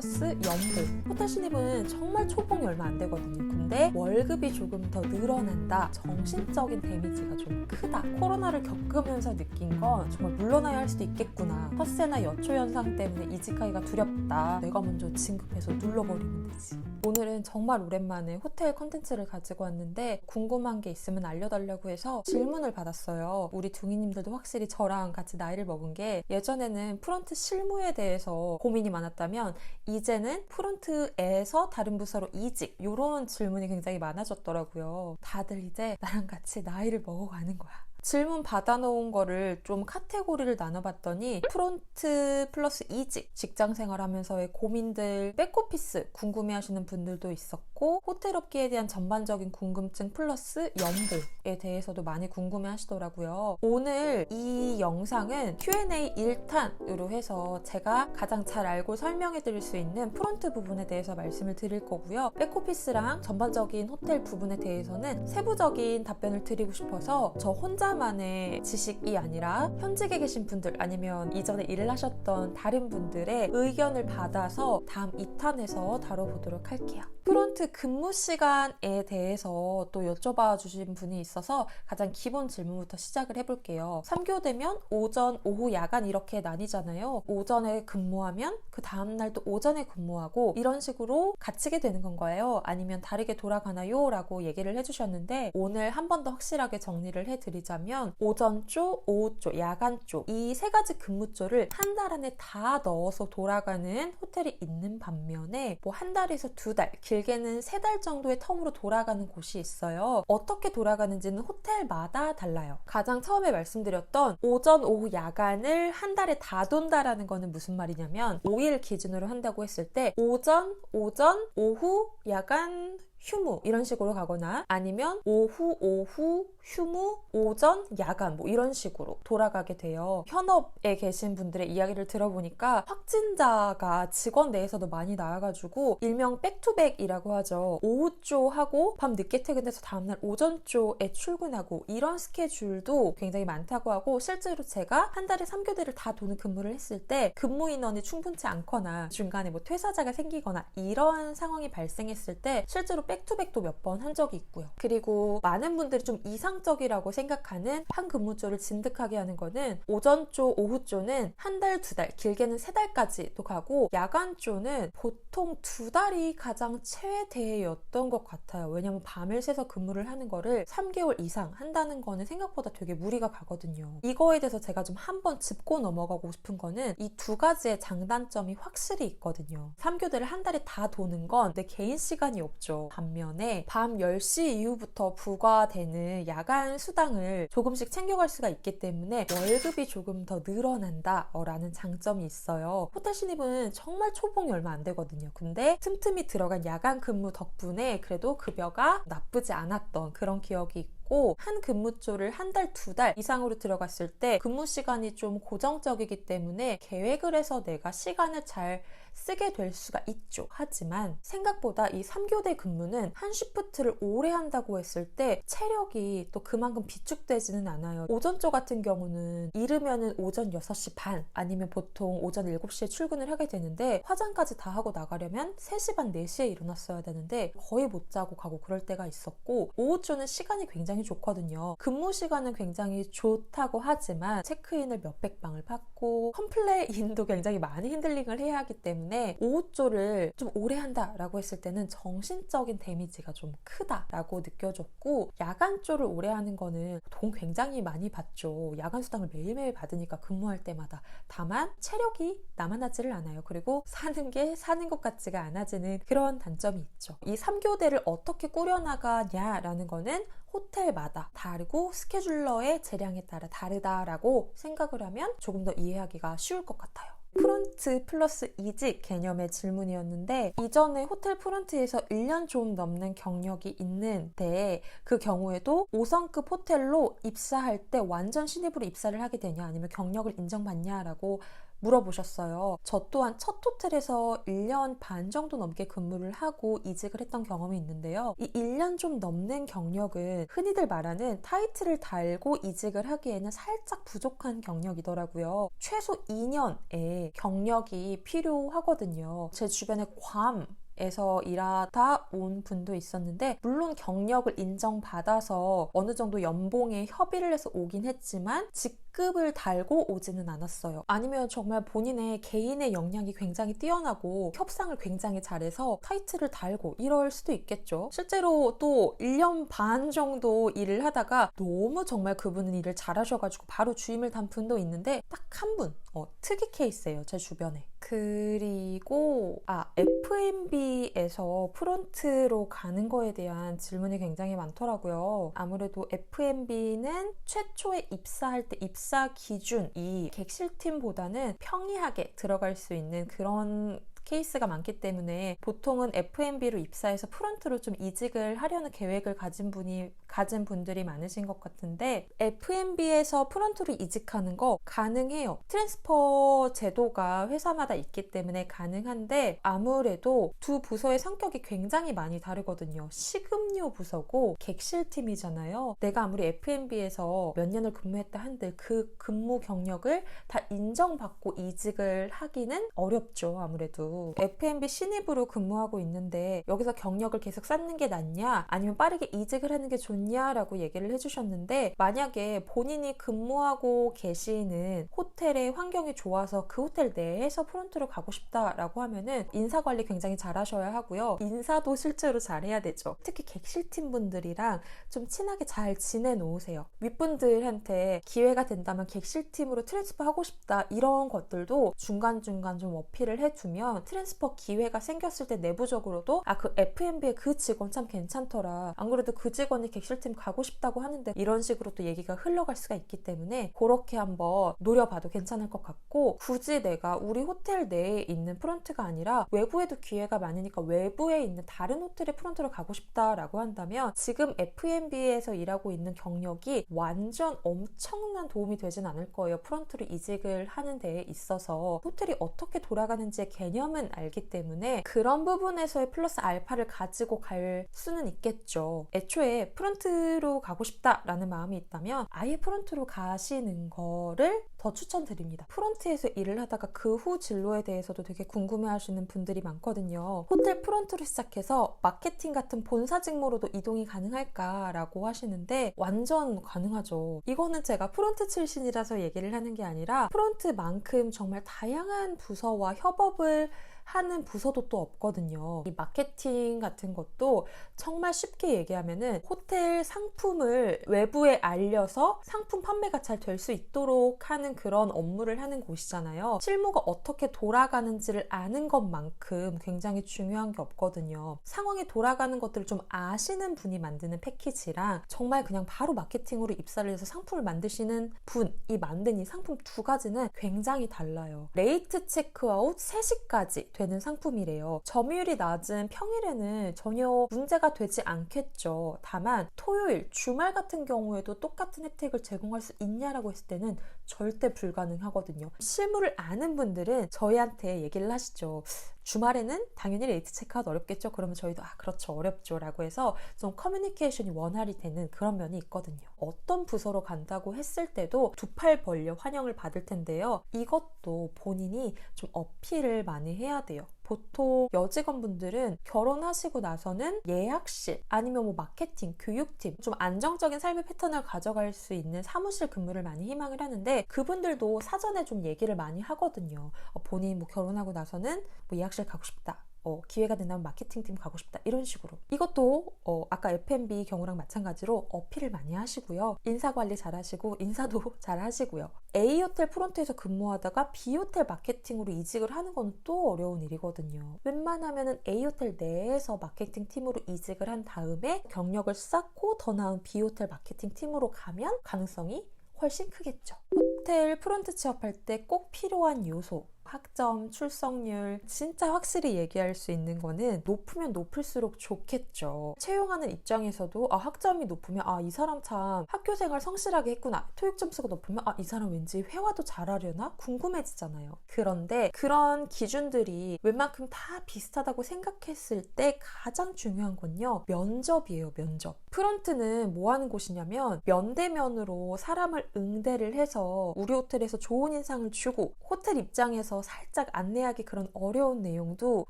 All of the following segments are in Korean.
플러스 연봉. 호텔 신입은 정말 초봉이 얼마 안 되거든요. 근데 월급이 조금 더 늘어난다. 정신적인 데미지가 좀 크다. 코로나를 겪으면서 느낀 건 정말 물러나야 할 수도 있겠구나. 텃세나 여초 현상 때문에 이직하기가 두렵다. 내가 먼저 진급해서 눌러버리면 되지. 오늘은 정말 오랜만에 호텔 컨텐츠를 가지고 왔는데 궁금한 게 있으면 알려달라고 해서 질문을 받았어요. 우리 둥이님들도 확실히 저랑 같이 나이를 먹은 게 예전에는 프론트 실무에 대해서 고민이 많았다면 이제는 프론트에서 다른 부서로 이직 이런 질문이 굉장히 많아졌더라고요. 다들 이제 나랑 같이 나이를 먹어가는 거야. 질문 받아놓은 거를 좀 카테고리를 나눠봤더니 프론트 플러스 이직, 직장 생활하면서의 고민들, 백오피스 궁금해하시는 분들도 있었고 호텔 업계에 대한 전반적인 궁금증 플러스 연봉에 대해서도 많이 궁금해하시더라고요. 오늘 이 영상은 Q&A 1탄으로 해서 제가 가장 잘 알고 설명해드릴 수 있는 프론트 부분에 대해서 말씀을 드릴 거고요. 백오피스랑 전반적인 호텔 부분에 대해서는 세부적인 답변을 드리고 싶어서 저 혼자 혼자만의 지식이 아니라 현직에 계신 분들 아니면 이전에 일을 하셨던 다른 분들의 의견을 받아서 다음 2탄에서 다뤄보도록 할게요. 프론트 근무 시간에 대해서 또 여쭤봐 주신 분이 있어서 가장 기본 질문부터 시작을 해볼게요. 3교대면 오전, 오후, 야간 이렇게 나뉘잖아요. 오전에 근무하면 그 다음날 또 오전에 근무하고 이런 식으로 갇히게 되는 건가요? 아니면 다르게 돌아가나요? 라고 얘기를 해주셨는데 오늘 한 번 더 확실하게 정리를 해드리자면 오전 쪽, 오후 쪽, 야간 쪽 이 세 가지 근무조를 한달 안에 다 넣어서 돌아가는 호텔이 있는 반면에 뭐 한 달에서 두 달, 길 게는 세 달 정도의 텀으로 돌아가는 곳이 있어요. 어떻게 돌아가는지는 호텔마다 달라요. 가장 처음에 말씀드렸던 오전, 오후, 야간을 한 달에 다 돈다라는 거는 무슨 말이냐면 5일 기준으로 한다고 했을 때 오전, 오전, 오후, 야간, 휴무 이런 식으로 가거나 아니면 오후 오후 휴무 오전 야간 뭐 이런 식으로 돌아가게 돼요. 현업에 계신 분들의 이야기를 들어보니까 확진자가 직원 내에서도 많이 나와가지고 일명 백투백이라고 하죠. 오후조 하고 밤 늦게 퇴근해서 다음날 오전조에 출근하고 이런 스케줄도 굉장히 많다고 하고 실제로 제가 한 달에 3교대를 다 도는 근무를 했을 때 근무 인원이 충분치 않거나 중간에 뭐 퇴사자가 생기거나 이런 상황이 발생했을 때 실제로 백투백도 몇 번 한 적이 있고요. 그리고 많은 분들이 좀 이상적이라고 생각하는 한 근무조를 진득하게 하는 거는 오전조, 오후조는 한 달, 두 달, 길게는 세 달까지도 가고 야간조는 보통 두 달이 가장 최대였던 것 같아요. 왜냐면 밤을 새서 근무를 하는 거를 3개월 이상 한다는 거는 생각보다 되게 무리가 가거든요. 이거에 대해서 제가 좀 한번 짚고 넘어가고 싶은 거는 이 두 가지의 장단점이 확실히 있거든요. 3교대를 한 달에 다 도는 건 내 개인 시간이 없죠. 반면에 밤 10시 이후부터 부과되는 야간 수당을 조금씩 챙겨갈 수가 있기 때문에 월급이 조금 더 늘어난다 라는 장점이 있어요. 호텔 신입은 정말 초봉이 얼마 안 되거든요. 근데 틈틈이 들어간 야간 근무 덕분에 그래도 급여가 나쁘지 않았던 그런 기억이 있고 한 근무조를 한 달, 두 달 이상으로 들어갔을 때 근무 시간이 좀 고정적이기 때문에 계획을 해서 내가 시간을 잘 쓰게 될 수가 있죠. 하지만 생각보다 이 3교대 근무는 한 시프트를 오래 한다고 했을 때 체력이 또 그만큼 비축되지는 않아요. 오전조 같은 경우는 이르면은 오전 6시 반 아니면 보통 오전 7시에 출근을 하게 되는데 화장까지 다 하고 나가려면 3시 반, 4시에 일어났어야 되는데 거의 못 자고 가고 그럴 때가 있었고 오후조는 시간이 굉장히 좋거든요. 근무 시간은 굉장히 좋다고 하지만 체크인을 몇백 방을 받고 컴플레인도 굉장히 많이 핸들링을 해야 하기 때문에 오후조를 좀 오래 한다라고 했을 때는 정신적인 데미지가 좀 크다라고 느껴졌고 야간조를 오래 하는 거는 돈 굉장히 많이 받죠. 야간 수당을 매일매일 받으니까 근무할 때마다 다만 체력이 남아나지를 않아요. 그리고 사는 게 사는 것 같지가 않아지는 그런 단점이 있죠. 이 3교대를 어떻게 꾸려나가냐라는 거는 호텔마다 다르고 스케줄러의 재량에 따라 다르다라고 생각을 하면 조금 더 이해하기가 쉬울 것 같아요. 프론트 플러스 이직 개념의 질문이었는데 이전에 호텔 프론트에서 1년 좀 넘는 경력이 있는데 그 경우에도 5성급 호텔로 입사할 때 완전 신입으로 입사를 하게 되냐 아니면 경력을 인정받냐라고 물어보셨어요. 저 또한 첫 호텔에서 1년 반 정도 넘게 근무를 하고 이직을 했던 경험이 있는데요. 이 1년 좀 넘는 경력은 흔히들 말하는 타이틀을 달고 이직을 하기에는 살짝 부족한 경력이더라고요. 최소 2년의 경력이 필요하거든요. 제 주변에 괌, 에서 일하다 온 분도 있었는데 물론 경력을 인정받아서 어느 정도 연봉에 협의를 해서 오긴 했지만 직급을 달고 오지는 않았어요. 아니면 정말 본인의 개인의 역량이 굉장히 뛰어나고 협상을 굉장히 잘해서 타이틀을 달고 이럴 수도 있겠죠. 실제로 또 1년 반 정도 일을 하다가 너무 정말 그분은 일을 잘하셔가지고 바로 주임을 단 분도 있는데 딱 한 분, 어, 특이 케이스예요. 제 주변에. 그리고 아 F&B에서 프론트로 가는 거에 대한 질문이 굉장히 많더라고요. 아무래도 F&B는 최초에 입사할 때 입사 기준이 객실팀보다는 평이하게 들어갈 수 있는 그런 케이스가 많기 때문에 보통은 F&B로 입사해서 프런트로 좀 이직을 하려는 계획을 가진 분이 가진 분들이 많으신 것 같은데 F&B에서 프런트로 이직하는 거 가능해요. 트랜스퍼 제도가 회사마다 있기 때문에 가능한데 아무래도 두 부서의 성격이 굉장히 많이 다르거든요. 식음료 부서고 객실팀이잖아요. 내가 아무리 F&B에서 몇 년을 근무했다 한들 그 근무 경력을 다 인정받고 이직을 하기는 어렵죠. 아무래도 F&B 신입으로 근무하고 있는데 여기서 경력을 계속 쌓는 게 낫냐 아니면 빠르게 이직을 하는 게 좋냐 좋냐라고 얘기를 해주셨는데 만약에 본인이 근무하고 계시는 호텔의 환경이 좋아서 그 호텔 내에서 프론트로 가고 싶다라고 하면은 인사 관리 굉장히 잘 하셔야 하고요. 인사도 실제로 잘해야 되죠. 특히 객실팀 분들이랑 좀 친하게 잘 지내놓으세요. 윗분들한테 기회가 된다면 객실팀으로 트랜스퍼 하고 싶다 이런 것들도 중간중간 좀 어필을 해두면 트랜스퍼 기회가 생겼을 때 내부적으로도 아 그 F&B의 그 직원 참 괜찮더라. 안 그래도 그 직원이 객실 객실팀 가고 싶다고 하는데 이런 식으로 또 얘기가 흘러갈 수가 있기 때문에 그렇게 한번 노려봐도 괜찮을 것 같고 굳이 내가 우리 호텔 내에 있는 프런트가 아니라 외부에도 기회가 많으니까 외부에 있는 다른 호텔의 프런트로 가고 싶다라고 한다면 지금 F&B에서 일하고 있는 경력이 완전 엄청난 도움이 되진 않을 거예요. 프런트로 이직을 하는 데에 있어서 호텔이 어떻게 돌아가는지의 개념은 알기 때문에 그런 부분에서의 플러스 알파를 가지고 갈 수는 있겠죠. 애초에 프런트 프론트로 가고 싶다라는 마음이 있다면 아예 프론트로 가시는 거를 더 추천드립니다. 프론트에서 일을 하다가 그 후 진로에 대해서도 되게 궁금해 하시는 분들이 많거든요. 호텔 프론트로 시작해서 마케팅 같은 본사 직무로도 이동이 가능할까라고 하시는데 완전 가능하죠. 이거는 제가 프론트 출신이라서 얘기를 하는 게 아니라 프론트만큼 정말 다양한 부서와 협업을 하는 부서도 또 없거든요. 이 마케팅 같은 것도 정말 쉽게 얘기하면은 호텔 상품을 외부에 알려서 상품 판매가 잘 될 수 있도록 하는 그런 업무를 하는 곳이잖아요. 실무가 어떻게 돌아가는지를 아는 것만큼 굉장히 중요한 게 없거든요. 상황이 돌아가는 것들을 좀 아시는 분이 만드는 패키지랑 정말 그냥 바로 마케팅으로 입사를 해서 상품을 만드시는 분이 만든 이 상품 두 가지는 굉장히 달라요. 레이트 체크아웃 3시까지 되는 상품이래요. 점유율이 낮은 평일에는 전혀 문제가 되지 않겠죠. 다만 토요일, 주말 같은 경우에도 똑같은 혜택을 제공할 수 있냐라고 했을 때는 절대 불가능하거든요. 실물을 아는 분들은 저희한테 얘기를 하시죠. 주말에는 당연히 레이트 체크아웃 어렵겠죠. 그러면 저희도 아 그렇죠 어렵죠 라고 해서 좀 커뮤니케이션이 원활히 되는 그런 면이 있거든요. 어떤 부서로 간다고 했을 때도 두 팔 벌려 환영을 받을 텐데요. 이것도 본인이 좀 어필을 많이 해야 돼요. 보통 여직원분들은 결혼하시고 나서는 예약실 아니면 뭐 마케팅, 교육팀 좀 안정적인 삶의 패턴을 가져갈 수 있는 사무실 근무를 많이 희망을 하는데 그분들도 사전에 좀 얘기를 많이 하거든요. 어, 본인 뭐 결혼하고 나서는 뭐 예약실 가고 싶다. 어, 기회가 된다면 마케팅팀 가고 싶다. 이런 식으로. 이것도 어, 아까 F&B 경우랑 마찬가지로 어필을 많이 하시고요. 인사 관리 잘 하시고 인사도 잘 하시고요. A 호텔 프론트에서 근무하다가 B 호텔 마케팅으로 이직을 하는 건 또 어려운 일이거든요. 웬만하면 A 호텔 내에서 마케팅 팀으로 이직을 한 다음에 경력을 쌓고 더 나은 B 호텔 마케팅 팀으로 가면 가능성이 훨씬 크겠죠. 호텔 프론트 취업할 때 꼭 필요한 요소 학점, 출석률 진짜 확실히 얘기할 수 있는 거는 높으면 높을수록 좋겠죠. 채용하는 입장에서도 아, 학점이 높으면 아, 이 사람 참 학교 생활 성실하게 했구나. 토익 점수가 높으면 아, 이 사람 왠지 회화도 잘하려나? 궁금해지잖아요. 그런데 그런 기준들이 웬만큼 다 비슷하다고 생각했을 때 가장 중요한 건요. 면접이에요, 면접. 프런트는 뭐 하는 곳이냐면 면대면으로 사람을 응대를 해서 우리 호텔에서 좋은 인상을 주고 호텔 입장에서 살짝 안내하기 그런 어려운 내용도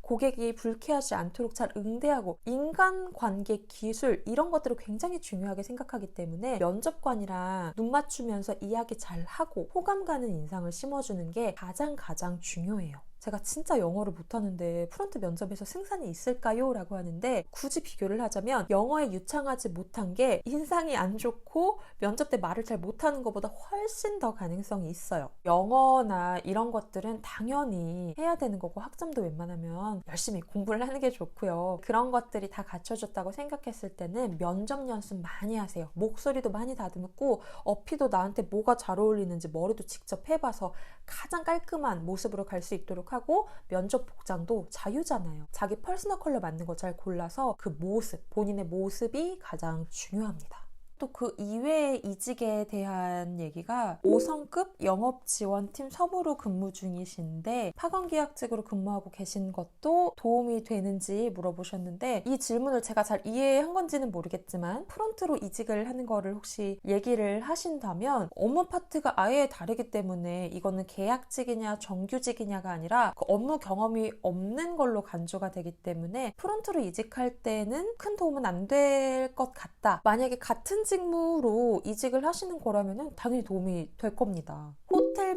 고객이 불쾌하지 않도록 잘 응대하고 인간관계 기술 이런 것들을 굉장히 중요하게 생각하기 때문에 면접관이랑 눈 맞추면서 이야기 잘 하고 호감 가는 인상을 심어주는 게 가장 가장 중요해요. 제가 진짜 영어를 못하는데 프런트 면접에서 승산이 있을까요? 라고 하는데 굳이 비교를 하자면 영어에 유창하지 못한 게 인상이 안 좋고 면접 때 말을 잘 못하는 것보다 훨씬 더 가능성이 있어요. 영어나 이런 것들은 당연히 해야 되는 거고 학점도 웬만하면 열심히 공부를 하는 게 좋고요. 그런 것들이 다 갖춰졌다고 생각했을 때는 면접 연습 많이 하세요. 목소리도 많이 다듬고 어피도 나한테 뭐가 잘 어울리는지 머리도 직접 해봐서 가장 깔끔한 모습으로 갈 수 있도록 하고 면접 복장도 자유잖아요. 자기 퍼스널 컬러 맞는 거 잘 골라서 그 모습, 본인의 모습이 가장 중요합니다. 또 그 이외의 이직에 대한 얘기가 5성급 영업 지원팀 서부로 근무 중이신데 파견 계약직으로 근무하고 계신 것도 도움이 되는지 물어보셨는데 이 질문을 제가 잘 이해한 건지는 모르겠지만 프론트로 이직을 하는 거를 혹시 얘기를 하신다면 업무 파트가 아예 다르기 때문에 이거는 계약직이냐 정규직이냐가 아니라 그 업무 경험이 없는 걸로 간주가 되기 때문에 프론트로 이직할 때는 큰 도움은 안 될 것 같다. 만약에 같은 직무로 이직을 하시는 거라면 당연히 도움이 될 겁니다.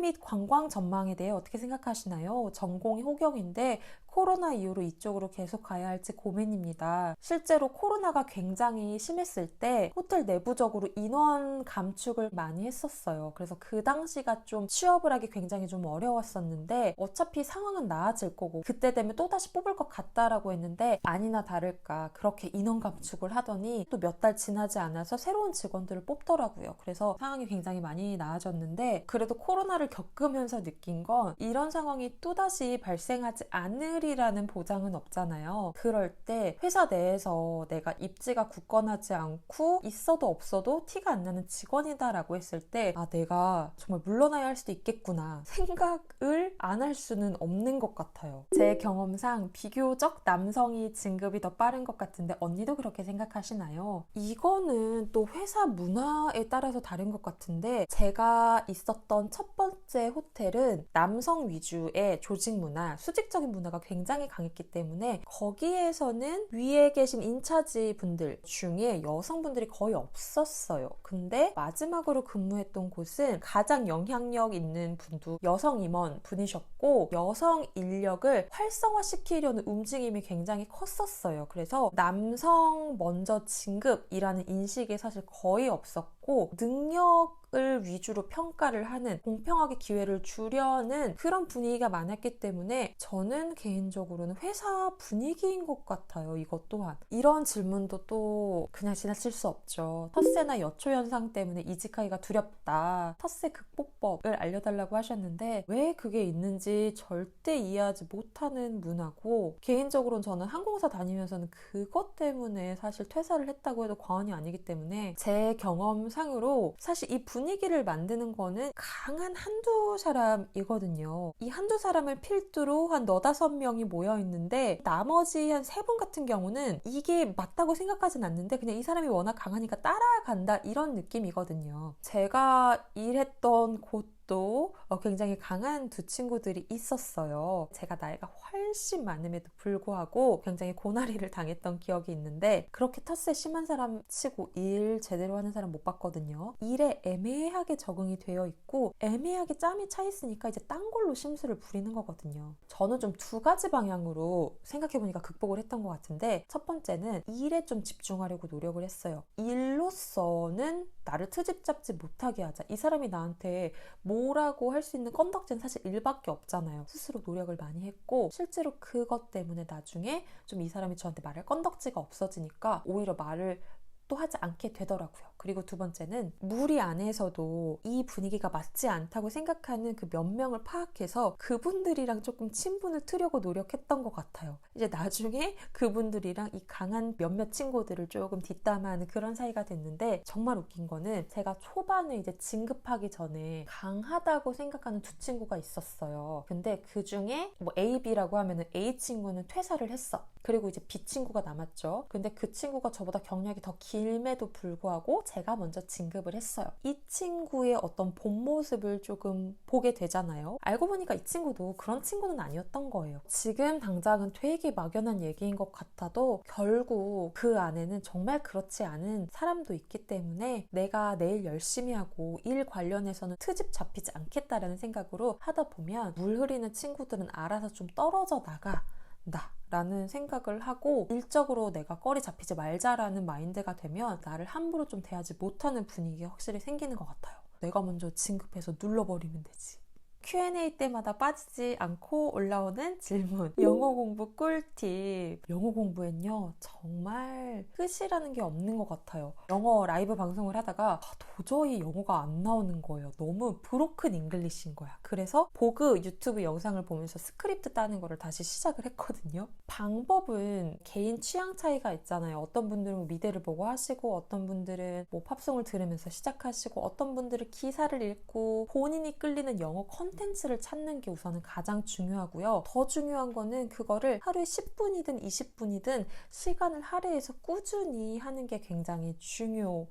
및 관광 전망에 대해 어떻게 생각하시나요? 전공이 호경인데 코로나 이후로 이쪽으로 계속 가야 할지 고민입니다. 실제로 코로나가 굉장히 심했을 때 호텔 내부적으로 인원 감축을 많이 했었어요. 그래서 그 당시가 좀 취업을 하기 굉장히 좀 어려웠었는데 어차피 상황은 나아질 거고 그때 되면 또다시 뽑을 것 같다라고 했는데 아니나 다를까 그렇게 인원 감축을 하더니 또 몇 달 지나지 않아서 새로운 직원들을 뽑더라고요. 그래서 상황이 굉장히 많이 나아졌는데 그래도 코로나를 겪으면서 느낀 건 이런 상황이 또다시 발생하지 않으리라는 보장은 없잖아요. 그럴 때 회사 내에서 내가 입지가 굳건하지 않고 있어도 없어도 티가 안 나는 직원이다라고 했을 때 아, 내가 정말 물러나야 할 수도 있겠구나 생각을 안 할 수는 없는 것 같아요. 제 경험상 비교적 남성이 진급이 더 빠른 것 같은데 언니도 그렇게 생각하시나요? 이거는 또 회사 문화에 따라서 다른 것 같은데 제가 있었던 첫 번째 호텔은 남성 위주의 조직 문화, 수직적인 문화가 굉장히 강했기 때문에 거기에서는 위에 계신 인차지 분들 중에 여성분들이 거의 없었어요. 근데 마지막으로 근무했던 곳은 가장 영향력 있는 분도 여성 임원 분이셨고 여성 인력을 활성화시키려는 움직임이 굉장히 컸었어요. 그래서 남성 먼저 진급이라는 인식이 사실 거의 없었고 능력 을 위주로 평가를 하는 공평하게 기회를 주려는 그런 분위기가 많았기 때문에 저는 개인적으로는 회사 분위기인 것 같아요. 이것 또한 이런 질문도 또 그냥 지나칠 수 없죠. 텃세나 여초 현상 때문에 이직하기가 두렵다. 텃세 극복법을 알려달라고 하셨는데 왜 그게 있는지 절대 이해하지 못하는 문화고 개인적으로는 저는 항공사 다니면서는 그것 때문에 사실 퇴사를 했다고 해도 과언이 아니기 때문에 제 경험상으로 사실 이 분위기 분위기를 만드는 거는 강한 한두 사람이거든요. 이 한두 사람을 필두로 한 너다섯 명이 모여 있는데 나머지 한 세 분 같은 경우는 이게 맞다고 생각하진 않는데 그냥 이 사람이 워낙 강하니까 따라간다 이런 느낌이거든요. 제가 일했던 곳또 굉장히 강한 두 친구들이 있었어요. 제가 나이가 훨씬 많음에도 불구하고 굉장히 고나리를 당했던 기억이 있는데 그렇게 텃세 심한 사람 치고 일 제대로 하는 사람 못 봤거든요. 일에 애매하게 적응이 되어 있고 애매하게 짬이 차 있으니까 이제 딴 걸로 심술을 부리는 거거든요. 저는 좀 두 가지 방향으로 생각해 보니까 극복을 했던 것 같은데 첫 번째는 일에 좀 집중하려고 노력을 했어요. 일로서는 나를 트집 잡지 못하게 하자. 이 사람이 나한테 뭐라고 할 수 있는 건덕지는 사실 일밖에 없잖아요. 스스로 노력을 많이 했고 실제로 그것 때문에 나중에 좀 이 사람이 저한테 말할 건덕지가 없어지니까 오히려 말을 또 하지 않게 되더라고요. 그리고 두 번째는 무리 안에서도 이 분위기가 맞지 않다고 생각하는 그 몇 명을 파악해서 그분들이랑 조금 친분을 트려고 노력했던 것 같아요. 이제 나중에 그분들이랑 이 강한 몇몇 친구들을 조금 뒷담화하는 그런 사이가 됐는데 정말 웃긴 거는 제가 초반에 이제 진급하기 전에 강하다고 생각하는 두 친구가 있었어요. 근데 그 중에 뭐 A, B라고 하면은 A 친구는 퇴사를 했어. 그리고 이제 B 친구가 남았죠. 근데 그 친구가 저보다 경력이 더 길매도 불구하고 제가 먼저 진급을 했어요. 이 친구의 어떤 본 모습을 조금 보게 되잖아요. 알고 보니까 이 친구도 그런 친구는 아니었던 거예요. 지금 당장은 되게 막연한 얘기인 것 같아도 결국 그 안에는 정말 그렇지 않은 사람도 있기 때문에 내가 내일 열심히 하고 일 관련해서는 트집 잡히지 않겠다라는 생각으로 하다 보면 물 흐리는 친구들은 알아서 좀 떨어져 나가. 다 라는 생각을 하고 일적으로 내가 꺼리 잡히지 말자라는 마인드가 되면 나를 함부로 좀 대하지 못하는 분위기가 확실히 생기는 것 같아요. 내가 먼저 진급해서 눌러버리면 되지. Q&A 때마다 빠지지 않고 올라오는 질문. 영어 공부 꿀팁. 영어 공부엔요, 정말 끝이라는 게 없는 것 같아요. 영어 라이브 방송을 하다가 아, 도저히 영어가 안 나오는 거예요. 너무 브로큰 잉글리시인 거야. 그래서 보그 유튜브 영상을 보면서 스크립트 따는 거를 다시 시작을 했거든요. 방법은 개인 취향 차이가 있잖아요. 어떤 분들은 뭐 미대를 보고 하시고, 어떤 분들은 뭐 팝송을 들으면서 시작하시고, 어떤 분들은 기사를 읽고, 본인이 끌리는 영어 컨 텐츠를 찾는 게 우선은 가장 중요하고요. 더 중요한 거는 그거를 하루에 10분이든 20분이든 시간을 할애해서 꾸준히 하는 게 굉장히 중요해요.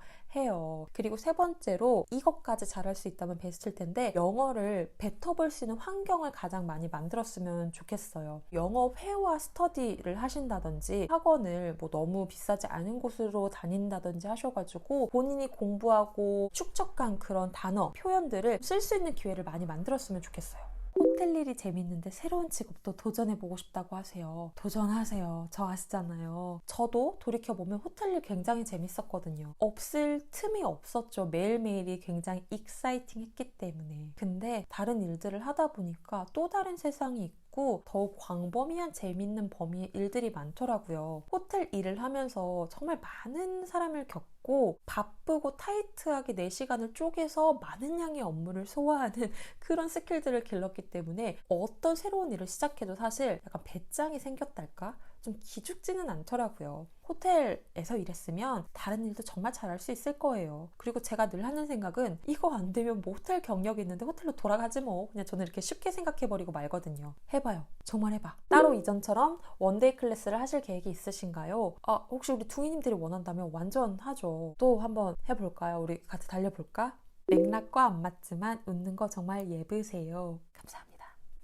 그리고 세 번째로 이것까지 잘할 수 있다면 베스트일 텐데 영어를 뱉어볼 수 있는 환경을 가장 많이 만들었으면 좋겠어요. 영어 회화 스터디를 하신다든지 학원을 뭐 너무 비싸지 않은 곳으로 다닌다든지 하셔가지고 본인이 공부하고 축적한 그런 단어, 표현들을 쓸 수 있는 기회를 많이 만들었으면 좋겠어요. 호텔 일이 재밌는데 새로운 직업도 도전해보고 싶다고 하세요. 도전하세요. 저 아시잖아요. 저도 돌이켜보면 호텔 일 굉장히 재밌었거든요. 없을 틈이 없었죠. 매일매일이 굉장히 익사이팅 했기 때문에. 근데 다른 일들을 하다 보니까 또 다른 세상이 있고 있고 더욱 광범위한 재밌는 범위의 일들이 많더라고요. 호텔 일을 하면서 정말 많은 사람을 겪고 바쁘고 타이트하게 내 시간을 쪼개서 많은 양의 업무를 소화하는 그런 스킬들을 길렀기 때문에 어떤 새로운 일을 시작해도 사실 약간 배짱이 생겼달까? 좀 기죽지는 않더라고요. 호텔에서 일했으면 다른 일도 정말 잘할 수 있을 거예요. 그리고 제가 늘 하는 생각은 이거 안 되면 뭐 호텔 경력이 있는데 호텔로 돌아가지 뭐. 그냥 저는 이렇게 쉽게 생각해버리고 말거든요. 해봐요. 정말 해봐. 따로 이전처럼 원데이 클래스를 하실 계획이 있으신가요? 아, 혹시 우리 둥이님들이 원한다면 완전 하죠. 또 한번 해볼까요? 우리 같이 달려볼까? 맥락과 안 맞지만 웃는 거 정말 예쁘세요. 감사합니다.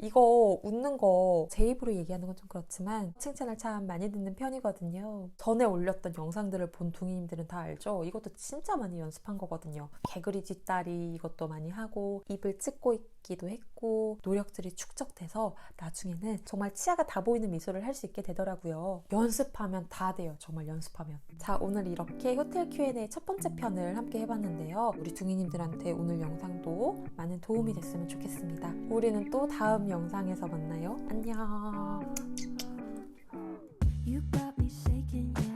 이거 웃는 거 제 입으로 얘기하는 건 좀 그렇지만 칭찬을 참 많이 듣는 편이거든요. 전에 올렸던 영상들을 본 둥이님들은 다 알죠? 이것도 진짜 많이 연습한 거거든요. 개구리 뒷다리 이것도 많이 하고 입을 찍고 있기도 했고 노력들이 축적돼서 나중에는 정말 치아가 다 보이는 미소를 할 수 있게 되더라고요. 연습하면 다 돼요. 정말 연습하면. 자 오늘 이렇게 호텔 Q&A 첫 번째 편을 함께 해봤는데요. 우리 둥이님들한테 오늘 영상도 많은 도움이 됐으면 좋겠습니다. 우리는 또 다음 영상에서 만나요. 안녕. You got me shaking.